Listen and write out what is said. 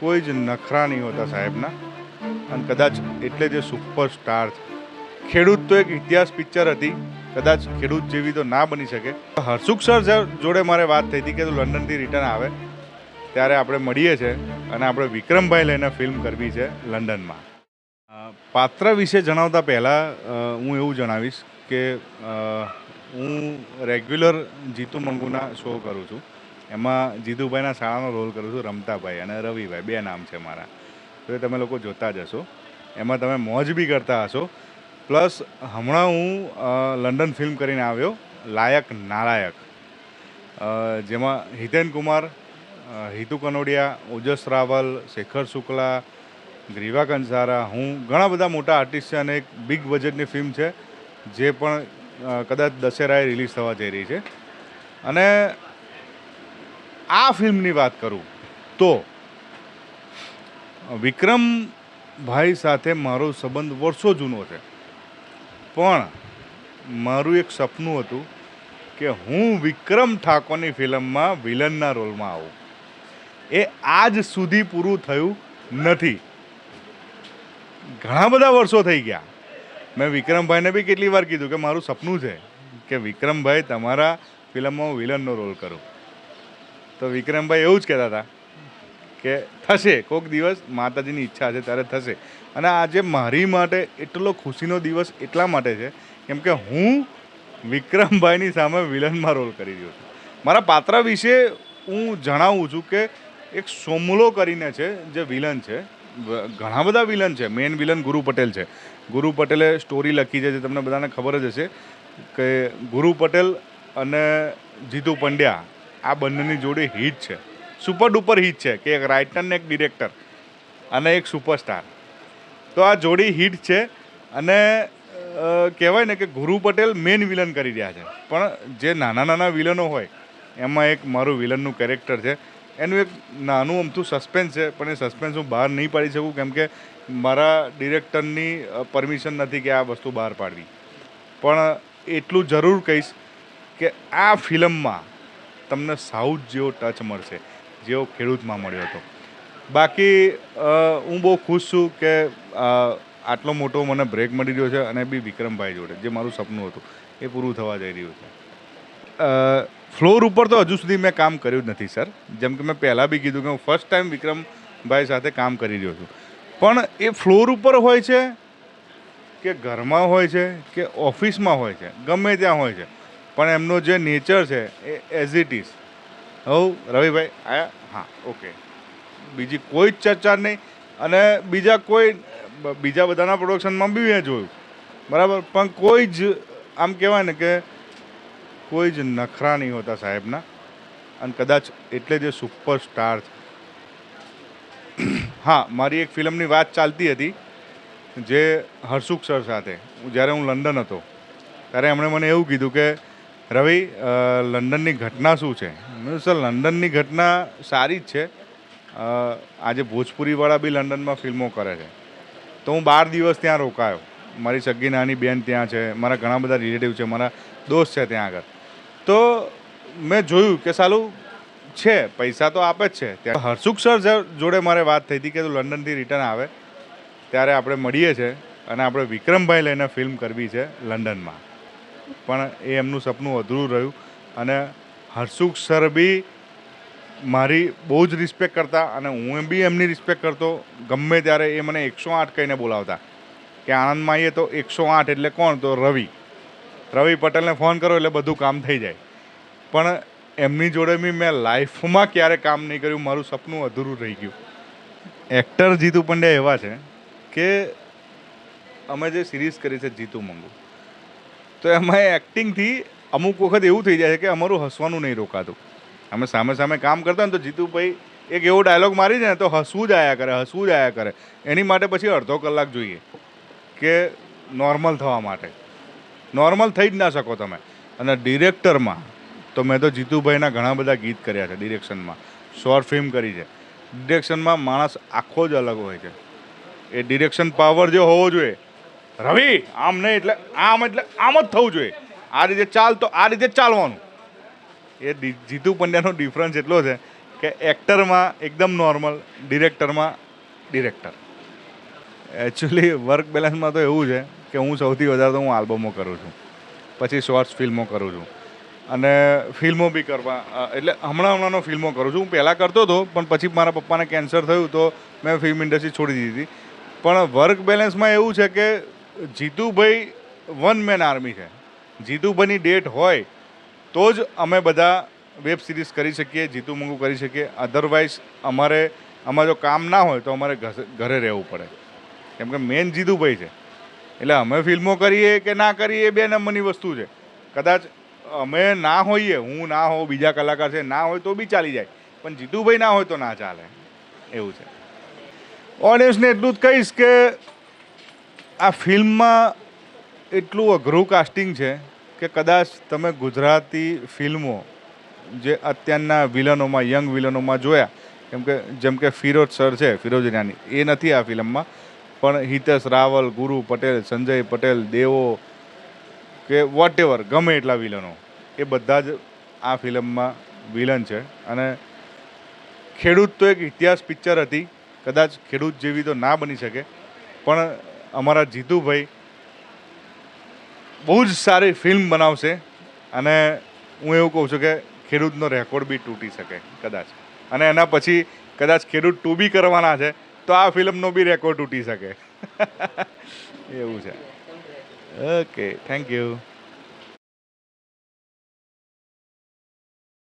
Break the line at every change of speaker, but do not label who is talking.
કોઈ જ નખરા નહીં હોતા સાહેબના. અને કદાચ એટલે જે સુપરસ્ટાર ખેડૂત તો એક ઇતિહાસ પિક્ચર હતી. કદાચ ખેડૂત જેવી તો ના બની શકે. હર્ષુખ સર જોડે મારે વાત થઈ હતી કે તું લંડનથી રિટર્ન આવે, ત્યારે આપણે મળીએ છીએ અને આપણે વિક્રમભાઈ લઈને ફિલ્મ કરવી છે લંડનમાં. પાત્ર વિશે જણાવતા પહેલાં હું એવું જણાવીશ કે હું રેગ્યુલર જીતુ મંગુના શો કરું છું. એમાં જીતુભાઈના શાળાનો રોલ કરું છું, રમતાભાઈ અને રવિભાઈ, બે નામ છે મારા. તો એ તમે લોકો જોતા જ હશો. એમાં તમે મોજ બી કરતા હશો. પ્લસ હમણાં હું લંડન ફિલ્મ કરીને આવ્યો, લાયક નાલાયક. જેમાં હિતેન કુમાર હિતુ કનોડિયા ઓજસ રાવલ, શેખર શુક્લા, ગ્રીવા કંસારા, હું, ઘણા બધા મોટા આર્ટિસ્ટ છે અને એક બિગ બજેટની ફિલ્મ છે, જે પણ કદાચ દશેરાએ રિલીઝ થવા જઈ રહી છે. અને આ ફિલ્મની વાત કરું તો વિક્રમભાઈ સાથે મારો સંબંધ વર્ષો જૂનો છે. પણ મારું એક સપનું હતું કે હું વિક્રમ ઠાકોરની ફિલ્મમાં વિલનના રોલમાં આવું. એ આજ સુધી પૂરું થયું નથી. ઘણા બધા વર્ષો થઈ ગયા. મેં વિક્રમભાઈને બી કેટલી વાર કીધું કે મારું સપનું છે કે વિક્રમભાઈ તમારા ફિલ્મમાં વિલનનો રોલ કરું. તો વિક્રમભાઈ એવું જ કહેતા હતા કે થશે કોઈક દિવસ માતાજીની ઈચ્છા છે ત્યારે થશે. અને આજે મારી માટે એટલો ખુશીનો દિવસ એટલા માટે છે કેમ કે હું વિક્રમભાઈની સામે વિલનમાં રોલ કરી રહ્યો છું. મારા પાત્ર વિશે હું જણાવું છું કે એક સોમલો કરીને છે, જે વિલન છે ઘણા બધા વિલન છે. મેઇન વિલન ગુરુ પટેલ છે. ગુરુ પટેલે સ્ટોરી લખી છે જે તમને બધાને ખબર જ હશે કે ગુરુ પટેલ અને જીતુ પંડ્યા આ બંનેની જોડી હિટ છે. સુપર ડુપર હિટ છે કે એક રાઇટર ને એક ડિરેક્ટર અને એક સુપરસ્ટાર તો આ જોડી હિટ છે અને કહેવાય ને કે ગુરુ પટેલ મેઇન વિલન કરી રહ્યા છે. પણ જે નાના નાના વિલનો હોય, એમાં એક મારું વિલનનું કેરેક્ટર છે. એનું એક નાનું અમથું સસ્પેન્સ છે, પણ એ સસ્પેન્સ હું બહાર નહીં પાડી શકું કેમ કે મારા ડિરેક્ટરની પરમિશન નથી કે આ વસ્તુ બહાર પાડવી. પણ એટલું જરૂર કહીશ કે આ ફિલ્મમાં તમને સાઉથ જેવો ટચ મળશે, જેવો ખેડૂતમાં મળ્યો હતો. બાકી હું બહુ ખુશ છું કે આટલો મોટો મને બ્રેક મળી રહ્યો છે અને બી વિક્રમભાઈ જોડે, જે મારું સપનું હતું, એ પૂરું થવા જઈ રહ્યું છે. ફ્લોર ઉપર તો હજુ સુધી મેં કામ કર્યું જ નથી, સર. જેમ કે મેં પહેલાં બી કીધું કે હું ફર્સ્ટ ટાઈમ વિક્રમભાઈ સાથે કામ કરી રહ્યો છું. પણ એ ફ્લોર ઉપર હોય છે, કે ઘરમાં હોય છે, કે ઓફિસમાં હોય છે, ગમે ત્યાં હોય છે પણ એમનો જે નેચર છે, એ એઝ ઇટ ઇઝ હવ રવિભાઈ, આયા? હા ઓકે બીજી કોઈ જ ચર્ચા નહીં. અને બીજા કોઈ, બીજા બધાના પ્રોડક્શનમાં બી મેં જોયું. બરાબર? પણ કોઈ જ, આમ કહેવાય ને કે કોઈ જ નખરા નહીં હોતા સાહેબના. અને કદાચ એટલે જે સુપરસ્ટાર હા, મારી એક ફિલ્મની વાત ચાલતી હતી, જે હર્ષુખ સર સાથે. હું જ્યારે હું લંડન હતો, ત્યારે એમણે મને એવું કીધું કે રવિ લંડનની ઘટના શું છે? સર, લંડનની ઘટના સારી જ છે. આજે ભોજપુરીવાળા બી લંડનમાં ફિલ્મો કરે છે. તો હું બાર દિવસ ત્યાં રોકાયો. મારી સગી નાની બેન ત્યાં છે. મારા ઘણા બધા રિલેટિવ છે. મારા દોસ્ત છે ત્યાં આગળ. તો મેં જોયું કે, સાલું છે. પૈસા તો આપે જ છે. ત્યાં હર્ષુખ સર જોડે મારે વાત થઈ હતી કે તું લંડનથી રિટર્ન આવે, ત્યારે આપણે મળીએ છીએ અને આપણે વિક્રમભાઈ લઈને ફિલ્મ કરવી છે લંડનમાં. પણ એ એમનું સપનું અધૂરું રહ્યું. અને હર્ષુખ સર બી મારી બહુ જ રિસ્પેક્ટ કરતા અને હું બી એમની રિસ્પેક્ટ કરતો ગમે ત્યારે એ મને એકસો આઠ કહીને બોલાવતા કે આણંદમાં આવીએ તો એકસો આઠ એટલે કોણ? તો રવિ. રવિ પટેલને ફોન કરો એટલે બધું કામ થઈ જાય. પણ એમની જોડે બી મેં લાઈફમાં ક્યારે કામ નહીં કર્યું. મારું સપનું અધૂરું રહી ગયું. એક્ટર જીતુ પંડ્યા એવા છે કે અમે જે સિરીઝ કરી છે જીતુ મંગુ. તો એમાં એક્ટિંગથી અમુક વખત એવું થઈ જાય છે કે અમારું હસવાનું નહીં રોકાતું. અમે સામે સામે કામ કરતા ને તો જીતુભાઈ એક એવો ડાયલોગ મારી ને તો હસવું જ આયા કરે, હસવું જ આયા કરે. એની માટે પછી અડધો કલાક જોઈએ કે નોર્મલ થવા માટે. નોર્મલ થઈ જ ના શકો તમે. અને ડિરેક્ટરમાં તો મેં તો જીતુભાઈના ઘણા બધા ગીત કર્યા છે ડિરેક્શનમાં શોર્ટ ફિલ્મ કરી છે. ડિરેક્શનમાં માણસ આખો જ અલગ હોય છે. એ ડિરેક્શન પાવર જે હોવો જોઈએ રવિ, આમ નહીં એટલે આમ એટલે આમ જ થવું જોઈએ. આ રીતે ચાલ તો આ રીતે ચાલવાનું. એ જીતુ પંડ્યાનો ડિફરન્સ એટલો છે કે એક્ટરમાં એકદમ નોર્મલ ડિરેક્ટરમાં ડિરેક્ટર એકચ્યુઅલી વર્ક બેલેન્સમાં તો એવું છે કે હું સૌથી વધારે તો હું આલ્બમો કરું છું. પછી શોર્ટ્સ ફિલ્મો કરું છું. અને ફિલ્મો બી કરવા એટલે હમણાં હમણાંનો ફિલ્મો કરું છું. હું પહેલાં કરતો હતો, પણ પછી મારા પપ્પાને કેન્સર થયું તો મેં ફિલ્મ ઇન્ડસ્ટ્રી છોડી દીધી પણ વર્ક બેલેન્સમાં એવું છે કે જીતુભાઈ વન મેન આર્મી છે. જીતુભાઈની ડેટ હોય તો જ અમે બધા વેબ સિરીઝ કરી શકીએ, જીતુ મંગુ કરી શકીએ. અધરવાઇઝ અમારે, આમાં જો કામ ના હોય તો અમારે ઘરે રહેવું પડે. કેમ કે મેન જીતુભાઈ છે. એટલે અમે ફિલ્મો કરીએ કે ના કરીએ એ બે નંબરની વસ્તુ છે. કદાચ અમે ના હોઈએ, હું ના હોઉં, બીજા કલાકાર છે, ના હોય તો બી ચાલી જાય. પણ જીતુભાઈ ના હોય તો ના ચાલે. એવું છે. ઓડિયન્સને એટલું જ કહીશ કે આ ફિલ્મમાં એટલું અઘરું કાસ્ટિંગ છે કે કદાચ તમે ગુજરાતી ફિલ્મો જે અત્યારના વિલનોમાં, યંગ વિલનોમાં જોયા, કેમ કે, જેમ કે ફિરોજ સર છે, ફિરોજ ઈરાની, એ નથી આ ફિલ્મમાં. પણ હિતેશ રાવલ, ગુરુ પટેલ, સંજય પટેલ, દેવો કે વોટ એવર ગમે એટલા વિલનો, એ બધા જ આ ફિલ્મમાં વિલન છે. અને ખેડૂત તો એક ઇતિહાસ પિક્ચર હતી. કદાચ ખેડૂત જેવી તો ના બની શકે. પણ અમારા જીતુભાઈ બહુ જ સારી ફિલ્મ બનાવશે અને હું એવું કહું છું કે ખેડૂતનો રેકોર્ડ બી તૂટી શકે, કદાચ. અને એના પછી કદાચ ખેડૂત ટુ બી કરવાના છે, તો આ ફિલ્મનો બી રેકોર્ડ તૂટી શકે. એવું છે. Okay thank you